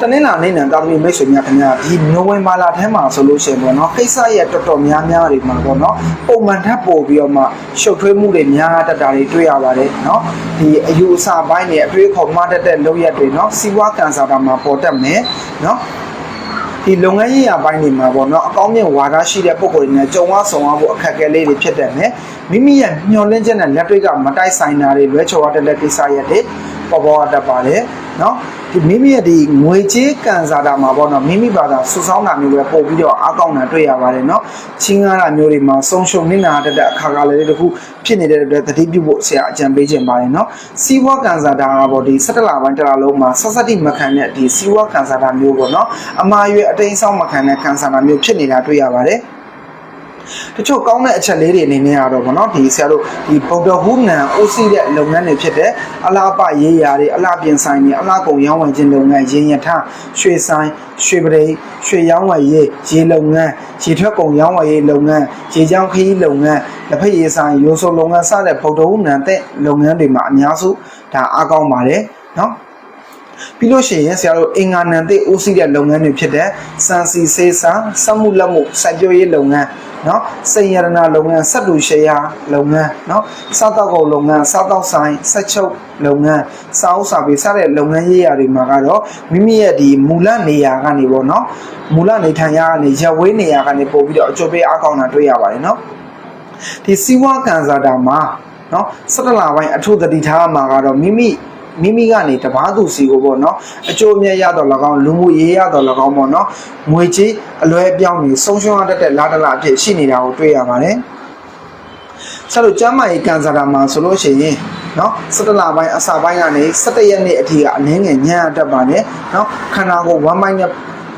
တနင်္လာနေ့နဲ့တာသမီမိတ်ဆွေများခင်ဗျာဒီနိုဝင်ဘာလထဲမှာဆိုလို့ရှိရင်ပေါ့နော်ကိစ္စရဲ့တော်တော်များများတွေမှာပေါ့နော်ပုံမှန်ထပ်ပို့ပြီးတော့မှရှုပ်ထွေးမှုတွေများတတ်တာတွေတွေ့ရပါတယ်နော်ဒီအယူအဆပိုင်းတွေအတွေးခေါ်မှတတ်တဲ့လုပ်ရက်တွေနော်စီးပွားကန်ဆာတာမှာပေါ်တတ်မယ်နော်ဒီလုပ်ငန်းရေးရာပိုင်းတွေမှာပေါ့နော်အကောင်းမြင်ဝါဒရှိတဲ့ပုံကိုယ်တွေနဲ့ကြုံဝဆုံရဖို့အခက်အခဲလေးတွေဖြစ်တယ်မယ်မိမိရဲ့မျှော်လင့်ချက်နဲ့လက်တွေ့ကမတိုက်ဆိုင်တာတွေလွဲချော်ရတဲ့လက်ကိစ္စရက်တွေ ပေါ်ပေါ်တတ်ပါတယ်နော်ဒီမိမိရဲ့ဒီငွေကြေးကန်စားတာမှာပေါ့နော်မိမိဘာသာဆူဆောင်းတာမျိုးပဲပို့ပြီးတော့အကောင့်တာတွေ့ရပါတယ်နော်ချင်းကားတာမျိုးတွေမှာဆုံးရှုံနေတာတတ်တဲ့အခါကလေးတခုဖြစ်နေတဲ့အတွက်တတိပြုဖို့ဆရာအကြံပေးခြင်းပါတယ်နော်စီးပွားကန်စားတာကပေါ့ဒီ17လပိုင်းတစ်လလုံးမှာဆက်စက်တိမခံတဲ့ဒီစီးပွားကန်စားတာမျိုးပေါ့နော်အမှားရွေးအတိမ်ဆောင်မခံတဲ့ကန်စားတာမျိုးဖြစ်နေတာတွေ့ရပါတယ် တချို့ကောင်းတဲ့အချက်လေးတွေအနေနဲ့ကတော့ဗောနော်ဒီဆရာတို့ဒီဗုဒ္ဓဟူနံအိုးစီတဲ့လုပ်ငန်းတွေဖြစ်တဲ့အလားပရေးရာတွေအလားပြင်ဆိုင်တွေအလားကုန်ရောင်းဝယ်ခြင်းလုပ်ငန်းရင်းရထားရွှေဆိုင်ရွှေပရိရွှေရောင်းဝယ်ရေးရေလုပ်ငန်းရေထွက်ကုန်ရောင်းဝယ်ရေးလုပ်ငန်းရေချောင်းခီးလုပ်ငန်းလက်ဖက်ရည်ဆိုင်ရိုးစုံလုပ်ငန်းစတဲ့ဗုဒ္ဓဟူနံတဲ့လုပ်ငန်းတွေမှာအများစုဒါအားကောင်းပါတယ်နော် ပြီးလို့ရှိရင်ဆရာတို့အင်္ဂါနံသိအိုးစီးတဲ့လုပ်ငန်းတွေဖြစ်တဲ့စံစီစေးစာစက်မှုလက်မှုစက်ပျိုးရေးလုပ်ငန်းနော်စေရနာလုပ်ငန်းစက်တူရှယ်ယာလုပ်ငန်းနော်စားတောက်ကုန်လုပ်ငန်းစားတောက်ဆိုင်ဆက်ချုပ်လုပ်ငန်းစားအုပ်စာပေစတဲ့လုပ်ငန်းရေးရာတွေမှာကတော့မိမိရဲ့ဒီမူလနေရာကနေပေါ့နော်မူလနေထိုင်ရာကနေရဝေးနေရာကနေပို့ပြီးတော့အကျိုးပေးအားကောင်းတာတွေ့ရပါတယ်နော်ဒီစီးပွားကန်စာတာမှာနော်17လပိုင်းအထူးသတိထားမှာကတော့မိမိ မိမိကနေတပားသူစီကိုပေါ့နော်အကျိုးအမြတ်ရတော့၎င်းလူမှုရေးရတော့၎င်းပေါ့နော်ငွေကြေးအလွဲအပြောင်းတွေဆုံးရှုံးရတတ်တဲ့လာတလာအဖြစ်ရှိနေတာကိုတွေ့ရပါတယ်ဆက်လို့ကျမ်းမာရေးကန်ဆာတာမှာဆိုလို့ရှိရင်နော်17လပိုင်းအစာပိုင်းကနေ17ရက်နေ့အထိကအနည်းငယ်ညံ့တတ်ပါတယ်နော်ခန္ဓာကိုယ်ဝမ်းပိုင်းနဲ့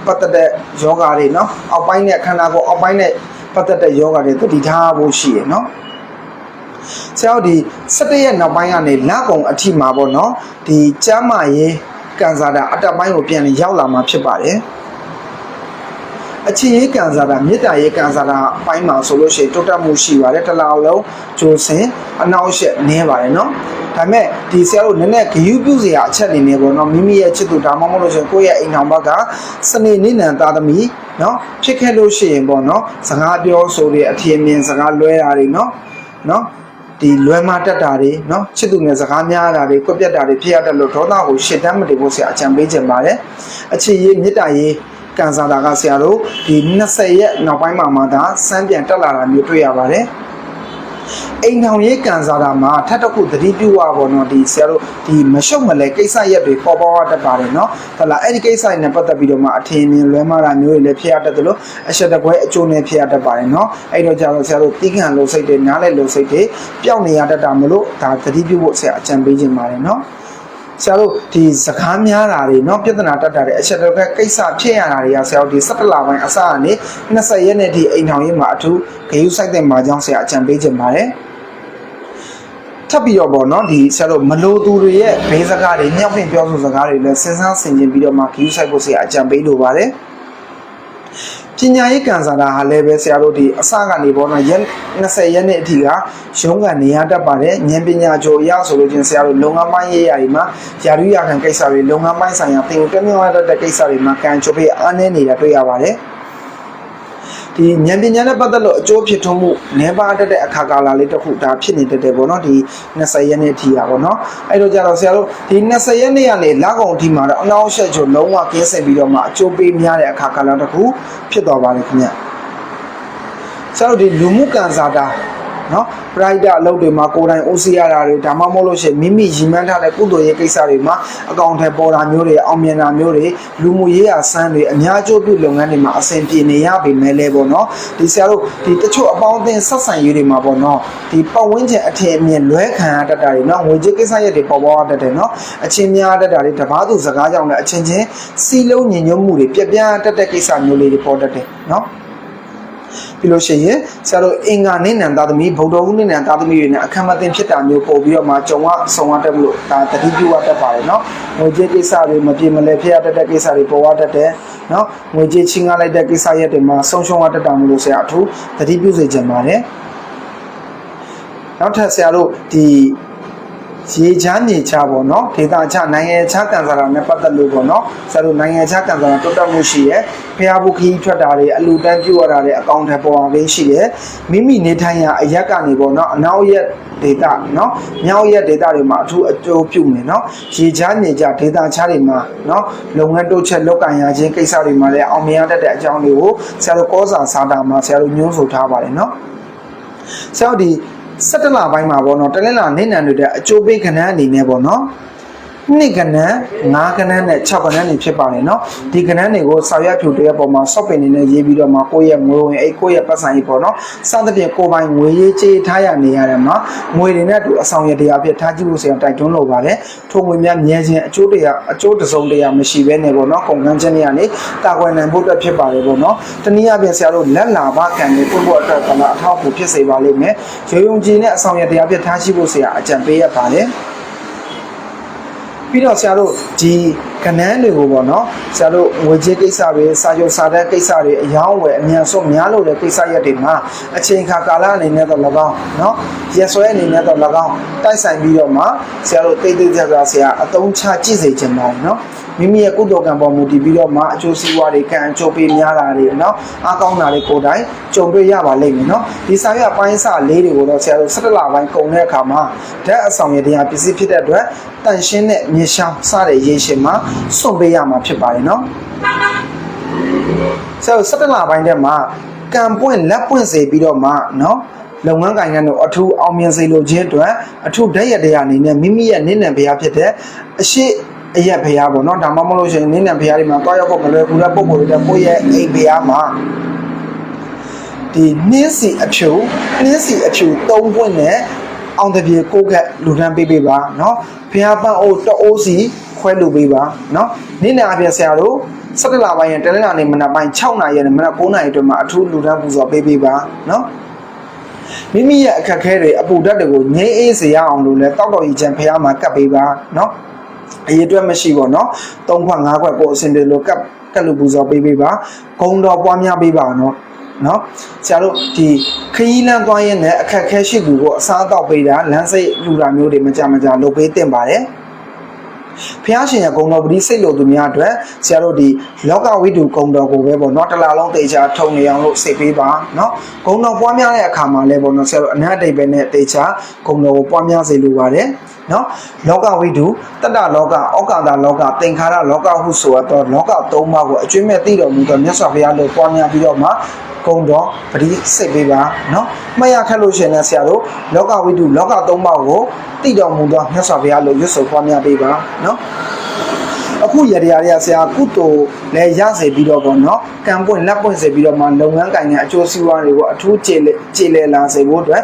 ပတ်သက်တဲ့ယောဂါတွေနော်အောက်ပိုင်းနဲ့ခန္ဓာကိုယ်အောက်ပိုင်းနဲ့ပတ်သက်တဲ့ယောဂါတွေတတိထားဖို့ရှိရနော် ဆရာတို့ဒီ17ရက်နောက်ပိုင်းကနေလကုံအထိမှာပေါ့နော်ဒီကျမ်းမာရေးကန်စားတာအတက်ပိုင်းကိုပြန်လည်ရောက်လာမှာဖြစ်ပါတယ်အချင်းရေးကန်စားတာမေတ္တာရေးကန်စားတာအပိုင်းမှာဆိုလို့ရှိရင်တိုးတက်မှုရှိပါတယ်တစ်လားလုံးဂျိုစင်အနောက်ရှက်နည်းပါတယ်နော်ဒါပေမဲ့ဒီဆရာတို့နည်းနည်းဂယုပြုစရာအချက်တွေနေပေါ့နော်မိမိရဲ့ချစ်သူဒါမှမဟုတ်လို့ရှိရင်ကိုယ့်ရဲ့အိမ်ထောင်ဘက်ကစနေနေ့နံသားသမီးနော်ဖြစ်ခဲ့လို့ရှိရင်ပေါ့နော်စကားပြောဆိုတွေအထင်မြင်စကားလွဲတာတွေနော်နော် ဒီလွယ်မတက်တာတွေเนาะချစ်သူနဲ့စကားများတာတွေကွက်ပြက်တာတွေဖြစ်ရတဲ့လို့ဒေါသကိုရှစ်တမ်းမတင်ဖို့ဆရာအကြံပေးခြင်းပါတယ်အချစ်ရေးမေတ္တာရေးကန်စားတာကဆရာတို့ဒီ20ရက်နောက်ပိုင်းမှာမှသာစမ်းပြန်တက်လာတာမျိုးတွေ့ရပါတယ် အိမ်ထောင်ရေးကန်စားတာမှာထပ်တစ်ခုသတိပြုရပါတော့နော်ဒီဆရာတို့ဒီမရှုပ်မလဲကိစ္စရက်တွေပေါ်ပေါ်တတ်ပါတယ်နော်ဟုတ်လားအဲ့ဒီကိစ္စတွေနဲ့ပတ်သက်ပြီးတော့မှအထင်မြင်လွဲမှားတာမျိုးတွေလည်းဖြစ်ရတတ်တယ်လို့အချက်တကွဲအကျိုးနဲ့ဖြစ်ရတတ်ပါတယ်နော်အဲ့တော့ကျတော့ဆရာတို့တီးခံလုံစိတ်တွေနားလဲလုံစိတ်တွေပျောက်နေရတတ်တာမလို့ဒါသတိပြုဖို့ဆရာအကြံပေးခြင်းပါတယ်နော် ဆရာတို့ဒီစကားများတာတွေเนาะပြဿနာတက်တာတွေအချက်တော့ကိစ္စဖြစ်ရတာတွေကဆရာတို့ဒီ17လပိုင်းအစကနေ20ရက်နေ့ထိအိမ်ထောင်ရေးမှာအထူးဂရုစိုက်တဲ့မှာကြောင်းဆရာအကြံပေးခြင်းပါတယ်ထပ်ပြီးတော့ပေါ့နော်ဒီဆရာတို့မလိုသူတွေရဲ့ဘေးစကားတွေညှောက်ပြင်ပြောဆိုစကားတွေလည်းစဉ်းစားဆင်ခြင်ပြီးတော့မှဂရုစိုက်ဖို့ဆရာအကြံပေးလိုပါတယ် ပညာရေးကန်စားတာဟာလည်းပဲဆရာတို့ဒီအစကနေပေါ့နော်ရက်20ရက်နေ့အထိကရုံးကန်နေရတတ်ပါတယ်ဉာဏ်ပညာကြိုအရဆိုလို့ချင်းဆရာတို့လုံငန်းပိုင်းရေးရာတွေမှာယာရုရခံကိစ္စတွေလုံငန်းပိုင်းဆိုင်ရာသင်ကိုတက်မြောက်ရတဲ့ကိစ္စတွေမှာကန်ချိုပေးအားနည်းနေတာတွေ့ရပါတယ် ဒီဉာဏ်ပညာနဲ့ပတ်သက်လို့အကျိုးဖြစ်ထွန်းမှုနည်းပါးတတ်တဲ့အခါကာလလေးတစ်ခုဒါဖြစ်နေတတ်တယ်ပေါ့နော်ဒီ20ရက်နေ့အထိอ่ะပေါ့နော်အဲ့တော့ကြတော့ဆရာတို့ဒီ20ရက်နေ့ကနေလကုံအထိမှာတော့အနောက်ရှက်ချိုလုံးဝကင်းစင်ပြီးတော့မှအကျိုးပေးများတဲ့အခါကာလတစ်ခုဖြစ်သွားပါတယ်ခင်ဗျဆရာတို့ဒီလူမှုကန်စာတာ နော် pride အလုပ်တွေမှာကိုယ်တိုင်အိုးစီရတာတွေဒါမှမဟုတ်လို့ရှိရင်မိမိရည်မှန်းထားတဲ့ကုသိုလ်ရေးကိစ္စတွေမှာအကောင့်ထဲပေါ်တာမျိုးတွေအောင်မြင်တာမျိုးတွေလူမှုရေးရာစမ်းတွေအများကျိုးပြုလုပ်ငန်းတွေမှာအဆင်ပြေနေရပေမဲ့လည်းပေါ့နော်ဒီဆရာတို့ဒီတချို့အပေါင်းအသင်းဆက်ဆံရေးတွေမှာပေါ့နော်ဒီပတ်ဝန်းကျင်အထင်အမြင်လွဲခံရတတ်တာတွေနော်ငွေကြေးကိစ္စရက်တွေပေါ်ပေါ်တတ်တယ်နော်အချင်းများတတ်တာတွေတပားသူစကားကြောင့်လည်းအချင်းချင်းစီလုံးညင်ညွတ်မှုတွေပြက်ပြန်းတတ်တဲ့ကိစ္စမျိုးလေးတွေပေါ်တတ်တယ်နော် ပြီးလို့ရှိရင်ဆရာတို့အင်္ဂါနေ့နံသာသမီဗုဒ္ဓဟူးနေ့နံသာသမီတွေနဲ့အခမ်းအသင်းဖြစ်တာမျိုးပို့ပြီးတော့မှကြုံရဆုံရတတ်မလို့ဒါတတိပြုရတတ်ပါတယ်နော်ငွေကြေးကိစ္စတွေမပြေမလည်ဖြစ်ရတတ်တဲ့ကိစ္စတွေပေါ်ရတတ်တယ်နော်ငွေကြေးချင်းကားလိုက်တဲ့ကိစ္စရက်တွေမှာဆုံးရှုံးရတတ်တာမလို့ဆရာအထူးတတိပြုစေချင်ပါတယ်နောက်ထပ်ဆရာတို့ဒီ ရေချမ်းမြေချပေါ့နော်ဒေတာချနိုင်ငံချကန်စားတာနဲ့ပတ်သက်လို့ပေါ့နော်ဆရာတို့နိုင်ငံချကန်စားတာတိုးတက်မှုရှိရဲဖျားဘူးခီးထွက်တာတွေအလူတန်းပြုတ်ရတာတွေအကောင့်ထဲပေါ်အောင်လေးရှိရဲမိမိနေထိုင်ရာအရက်ကနေပေါ့နော်အနောက်ရက်ဒေတာနော်မြောက်ရက်ဒေတာတွေမှာအထူးအကျိုးပြုမယ်နော်ရေချမ်းမြေချဒေတာချတွေမှာနော်လုပ်ငန်းတိုးချက်လုပ်ကင်ရခြင်းကိစ္စတွေမှာလည်းအောင်မြင်ရတတ်တဲ့အကြောင်းတွေကိုဆရာတို့ကောစာစာတာမှာဆရာတို့ညွှန်းဆိုထားပါတယ်နော်ဆရာတို့ဒီ 17လပိုင်းမှာပေါ့နော်တလင်းလာနေနံတွေတဲ့အကျိုးပေးခဏန်းအနေနဲ့ပေါ့နော် နှစ်ကနန်း၅ကနန်းနဲ့6ကနန်းတွေဖြစ်ပါတယ်เนาะဒီကနန်းတွေကိုစာရွက်ဖြူတွေပေါ်မှာ soft pin နေနဲ့ရေးပြီးတော့မှကိုယ့်ရဲ့ငွေဝင်အဲ့ကိုယ့်ရဲ့ပတ်စံကြီးပေါ့နော်စသဖြင့်ကိုယ်ပိုင်ငွေရေးကြေးထားရနေရတယ်မှာငွေတွေနဲ့အတူအဆောင်ရတရားဖြစ်ထားကြည့်လို့ဆရာတိုက်တွန်းလိုပါတယ်ထိုငွေများမြဲခြင်းအကျိုးတရားအကျိုးတစုံတရာမရှိဘဲနဲ့ပေါ့နော်ကုန်ကန်းခြင်းတွေကနေတာကွယ်နိုင်ဖို့အတွက်ဖြစ်ပါတယ်ပေါ့နော်တနည်းအားဖြင့်ဆရာတို့လက်လာဘကံတွေပွင့်ဖို့အတွက်ကလည်းအထောက်အကူဖြစ်စေပါလိမ့်မယ်ရုံယုံကြည်နဲ့အဆောင်ရတရားဖြစ်ထားရှိဖို့ဆရာအကြံပေးရပါတယ် ပြီးတော့ဆရာတို့ဒီ ကနန်းတွေကိုပေါ့နော်ဆရာတို့ငွေကြေးကိစ္စတွေစာချုပ်စာတမ်းကိစ္စတွေအယောင်းဝယ်အမြန်ဆုံးများလို့တဲ့ကိစ္စရက်တွေမှာအချိန်ခါကာလအနေနဲ့တော့၎င်းနော်ရက်စွဲအနေနဲ့တော့၎င်းတိုက်ဆိုင်ပြီးတော့မှဆရာတို့တိတ်တိတ်ကြကြဆရာအသုံးချကြည့်စေချင်ပါတယ်နော်မိမိရဲ့ကုသိုလ်ကံပေါ်မူတည်ပြီးတော့မှအကျိုးစီးပွားတွေကံအကျိုးပေးများတာတွေနော်အားကောင်းတာတွေကိုယ်တိုင်ကြုံတွေ့ရပါလိမ့်မယ်နော်ဒီစာရွက်ပိုင်းစလေးတွေကိုတော့ဆရာတို့17လပိုင်းကုန်တဲ့အခါမှာဓာတ်အဆောင်ရတရားပစ္စည်းဖြစ်တဲ့အတွက်တန်ရှင်းတဲ့မြေရှောင်းစတဲ့ရေရှင်မှာစွန့်ပေးရမှာဖြစ်ပါတယ်နော်ဆိုတော့17လပိုင်းထဲမှာကံပွင့်လက်ပွင့်စေပြီးတော့မှနော်လုပ်ငန်းကိုင်ရတော့အထူးအောင်မြင်စေလိုခြင်းအတွက်အထူးဓာတ်ရတရားအနေနဲ့မိမိရဲ့နင့်နံဘုရားဖြစ်တဲ့အရှိအရက်ဘုရားပေါ့နော်ဒါမှမဟုတ်လို့ရှိရင်နင့်နံဘုရားတွေမှာတွားရောက်ဖို့မလွယ်ကူတဲ့ပုံပေါ်တွေတဲ့ကိုယ့်ရဲ့အိမ်ဘုရားမှာဒီနှင်းစီအဖြူနှင်းစီအဖြူ၃ပွင့်နဲ့အောင်တပြေကိုကလူတန်းပေးပေးပါနော်ဘုရားပန့်အိုးတအိုးစီ ခွဲလူပေးပါเนาะနေ့နဲ့အပြင်ဆရာတို့17လပိုင်းရဲ့တနင်္လာနေ့မနက်ပိုင်း6နာရီနဲ့မနက်9နာရီအတွင်းမှာအထူးလူတန်းပူဇော်ပေးပေးပါเนาะ မိမိရဲ့အခက်အခဲတွေအပူဓာတ်တွေကိုငြိမ်းအေးစေရအောင်လို့လဲတောက်တော်ကြီးချန်ဖះမှာကပ်ပေးပါเนาะအရေးအတွက်မရှိပေါ့เนาะ၃ခွက်၅ခွက်ကိုအစင်တယ်လို့ကပ်ကပ်လို့ပူဇော်ပေးပေးပါဂုံတော်ပွားများပေးပါเนาะနော်ဆရာတို့ဒီခရီးလမ်းသွားရင်းနဲ့အခက်အခဲရှိသူကိုအစားအသောက်ပေးတာလမ်းစိတ်လူတာမျိုးတွေမကြမကြလုပ်ပေးတင်ပါတယ် ဖះရှင်ရဲ့ဂုံတော်ပတိစိတ်လို့သူများအတွက်ဆရာတို့ဒီလောကဝိတုဂုံတော်ကိုပဲပေါ့နော်တလာလုံးတေချာထုံနေအောင်လို့စိတ်ပေးပါနော်ဂုံတော်ပွားများတဲ့အခါမှာလည်းပေါ့နော်ဆရာတို့အနာတိတ်ပဲနဲ့တေချာဂုံတော်ကိုပွားများစေလိုပါတယ် နော်လောကဝိတုတတ္တလောကဩကာသလောကသင်္ခါရလောကဟုဆိုတော့လောကသုံးပါးကိုအကျွင့်မဲ့သိတော်မူသောမြတ်စွာဘုရားလို့ပွားများပြီးတော့မှကုံတော်ပရိစိတ်ပေးပါနော်မှတ်ရခက်လို့ရှင်နဲ့ဆရာတို့လောကဝိတုလောကသုံးပါးကိုသိတော်မူသောမြတ်စွာဘုရားလို့ရွတ်ဆိုပွားများပေးပါနော်အခုရတရားရဆရာကုသိုလ်လည်းရစေပြီးတော့ပေါ့နော်ကံပွင့်လက်ပွင့်စေပြီးတော့မှလုပ်ငန်းကိုင်ကအကျိုးစီးပွားတွေကိုအထူးကျေကျေလည်လာစေဖို့အတွက်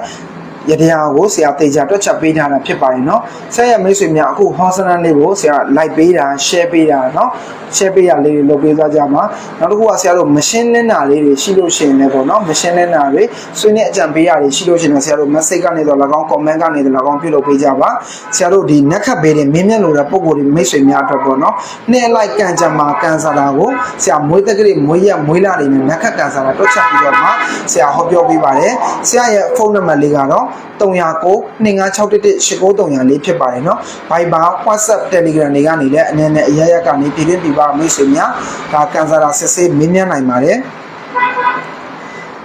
ရတရားကိုဆရာတေချာတွက်ချက်ပေးထားတာဖြစ်ပါတယ်နော်ဆက်ရမိတ်ဆွေများအခုဟောစနလေးကိုဆရာ like ပေးတာ share ပေးတာနော် share ပေးရလေးတွေလုပ်ပေးသွားကြမှာနောက်တစ်ခုကဆရာတို့မရှင်းလင်းတာလေးတွေရှိလို့ရှိရင်လည်းပေါ့နော်မရှင်းလင်းတာတွေဆွေးနွေးအကြံပေးရတွေရှိလို့ရှိရင်ဆရာတို့ message ကနေတော့၎င်း comment ကနေတော့၎င်းပြုလုပ်ပေးကြပါဆရာတို့ဒီနက်ခတ်ပေးတဲ့မင်းမြတ်လို့တဲ့ပုံကိုယ်တွေမိတ်ဆွေများအတွက်ပေါ့နော်နေ့လိုက်ကန်ကြမှာကန်စားတာကိုဆရာမွေးတက်ကလေးမွေးရမွေးလာနေနဲ့နက်ခတ်ကန်စားတာတွက်ချက်ပြီးတော့မှဆရာဟောပြောပေးပါတယ်ဆရာရဲ့ဖုန်းနံပါတ်လေးကတော့309 2561 8934လေးဖြစ်ပါတယ်နော် Viber WhatsApp Telegram တွေကနေလည်းအနေနဲ့အရရက်ကနေပြည်တွင်းပြည်ပမိတ်ဆွေများဒါကန်စားတာစစ်ဆေးမင်းမြန်းနိုင်ပါတယ်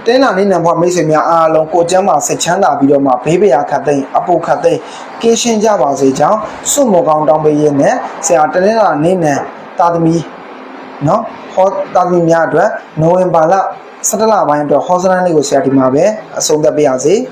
တင်းလာနေနံဘွားမိတ်ဆွေများအားလုံးကိုကျမ်းမှာစိတ်ချမ်းသာပြီးတော့မှဘေးပရာခတ်သိမ်းအပုခတ်သိမ်းကင်းရှင်းကြပါစေကြောင်းစွတ်မောကောင်းတောင်းပေးရင်းနဲ့ဆရာတတင်းလာနေနံတာသမီနော်ဟောတာသမီများအတွက်နိုဝင်ဘာလ17လပိုင်းအတွက်ဟောစရန်လေးကိုဆရာဒီမှာပဲအဆုံးသတ်ပေးရစေ။